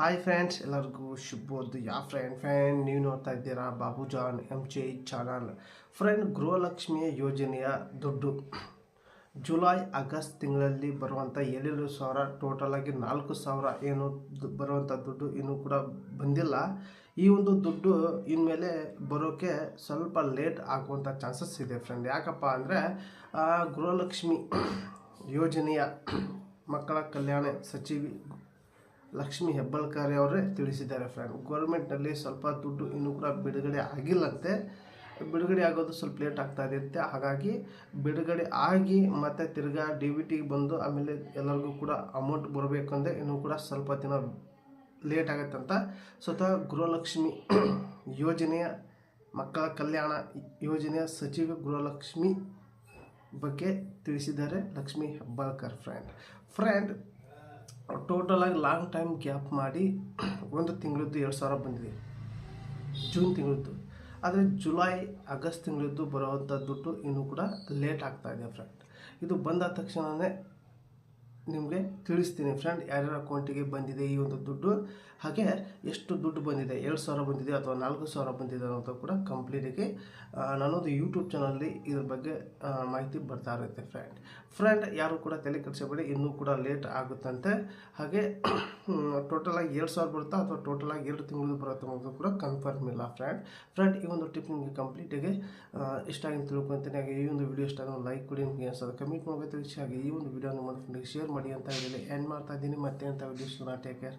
Hi friends ಎಲ್ಲರಿಗೂ ಶುಭೋದಯ friend friend ನೀವು ನೋಡ್ತಾ ಇದ್ದೀರಾ Babu John M J channel friend ಗೃಹಲಕ್ಷ್ಮಿಯ ಯೋಜನೆಯ ದುಡ್ಡು. ಜುಲೈ ಆಗಸ್ಟ್ ತಿಂಗಳಲ್ಲಿ ಬರುವಂಥ ಏಳೆರಡು ಸಾವಿರ ಟೋಟಲ್ ಆಗಿ ನಾಲ್ಕು ಸಾವಿರ ಏನು ಬರುವಂಥ ದುಡ್ಡು ಇನ್ನೂ ಕೂಡ ಬಂದಿಲ್ಲ. ಈ ಒಂದು ದುಡ್ಡು ಇನ್ಮೇಲೆ ಬರೋಕ್ಕೆ ಸ್ವಲ್ಪ ಲೇಟ್ ಆಗುವಂಥ ಚಾನ್ಸಸ್ ಇದೆ ಫ್ರೆಂಡ್ ಯಾಕಪ್ಪ ಅಂದರೆ ಗೃಹಲಕ್ಷ್ಮಿ ಯೋಜನೆಯ ಮಕ್ಕಳ ಕಲ್ಯಾಣ ಸಚಿವಿ ಲಕ್ಷ್ಮಿ ಹೆಬ್ಬಾಳ್ಕರ್ ಅವರೇ ತಿಳಿಸಿದ್ದಾರೆ ಫ್ರೆಂಡ್ ಗೌರ್ಮೆಂಟ್ನಲ್ಲಿ ಸ್ವಲ್ಪ ದುಡ್ಡು ಇನ್ನೂ ಕೂಡ ಬಿಡುಗಡೆ ಆಗಿಲ್ಲಂತೆ. ಬಿಡುಗಡೆ ಆಗೋದು ಸ್ವಲ್ಪ ಲೇಟ್ ಆಗ್ತಾ ಇರುತ್ತೆ. ಹಾಗಾಗಿ ಬಿಡುಗಡೆ ಆಗಿ ಮತ್ತೆ ತಿರ್ಗಾ ಡಿ ವಿ ಟಿಗೆ ಬಂದು ಆಮೇಲೆ ಎಲ್ಲರಿಗೂ ಕೂಡ ಅಮೌಂಟ್ ಬರಬೇಕು ಅಂದರೆ ಇನ್ನೂ ಕೂಡ ಸ್ವಲ್ಪ ದಿನ ಲೇಟ್ ಆಗುತ್ತಂತ ಸ್ವತಃ ಗೃಹಲಕ್ಷ್ಮಿ ಯೋಜನೆಯ ಮಕ್ಕಳ ಕಲ್ಯಾಣ ಯೋಜನೆಯ ಸಚಿವ ಗೃಹಲಕ್ಷ್ಮಿ ಬಗ್ಗೆ ತಿಳಿಸಿದ್ದಾರೆ Lakshmi Hebbalkar friend friend total ಆಗಿ ಲಾಂಗ್ ಟೈಮ್ ಗ್ಯಾಪ್ ಮಾಡಿ ಒಂದು ತಿಂಗಳದ್ದು ಎರಡು ಸಾವಿರ ಬಂದಿದೆ. ಜೂನ್ ತಿಂಗಳದ್ದು. ಆದರೆ ಜುಲೈ ಆಗಸ್ಟ್ ತಿಂಗಳದ್ದು ಬರುವಂಥ ದುಡ್ಡು ಇನ್ನೂ ಕೂಡ ಲೇಟ್ ಆಗ್ತಾ ಇದೆ ಫ್ರೆಂಡ್ ಇದು ಬಂದ ತಕ್ಷಣವೇ ನಿಮಗೆ ತಿಳಿಸ್ತೀನಿ ಫ್ರೆಂಡ್ ಯಾರ್ಯಾರ ಅಕೌಂಟಿಗೆ ಬಂದಿದೆ ಈ ಒಂದು ದುಡ್ಡು. ಹಾಗೆ ಎಷ್ಟು ದುಡ್ಡು ಬಂದಿದೆ? ಎರಡು ಸಾವಿರ ಬಂದಿದೆ ಅಥವಾ ನಾಲ್ಕು ಸಾವಿರ ಬಂದಿದೆ ಅನ್ನೋದು ಕೂಡ ಕಂಪ್ಲೀಟಿಗೆ ನಾನೊಂದು ಯೂಟ್ಯೂಬ್ ಚಾನಲ್ಲಿ ಇದ್ರ ಬಗ್ಗೆ ಮಾಹಿತಿ ಬರ್ತಾ ಇರುತ್ತೆ ಫ್ರೆಂಡ್ ಫ್ರೆಂಡ್ ಯಾರು ಕೂಡ ತಲೆ ಕೆಡಿಸಬೇಡಿ ಇನ್ನೂ ಕೂಡ ಲೇಟ್ ಆಗುತ್ತಂತೆ. ಹಾಗೆ ಟೋಟಲಾಗಿ ಎರಡು ಸಾವಿರ ಬರುತ್ತಾ ಅಥವಾ ಟೋಟಲಾಗಿ ಎರಡು ತಿಂಗಳು ಬರುತ್ತೆ ಅನ್ನೋದು ಕೂಡ ಕನ್ಫರ್ಮ್ ಇಲ್ಲ ಫ್ರೆಂಡ್ ಫ್ರೆಂಡ್ ಈ ಒಂದು ಟಿಪ್ ನಿಮಗೆ ಕಂಪ್ಲೀಟಾಗಿ ಇಷ್ಟ ಆಗಿ ತಿಳ್ಕೊತೀನಿ ಹಾಗೆ ಈ ಒಂದು ವಿಡಿಯೋ ಇಷ್ಟ ಲೈಕ್ ಕೊಡಿ, ನಿಮಗೆ ಅನ್ಸೋದು ಕಮೆಂಟ್ ಮಾಡಬೇಕು. ಹಾಗೆ ಈ ಒಂದು ವಿಡಿಯೋ ನಿಮ್ಮ ಫ್ರೆಂಡಿಗೆ ಶೇರ್ ಮಾಡಿ ಅಂತ ಹೇಳಿ ಎಂಡ್ ಮಾಡ್ತಾ ಇದ್ದೀನಿ? ಮತ್ತೆ ಅಂತ ವಿಡಿಯೋಸ್ನ ಟೇಕ್ ಕೇರ್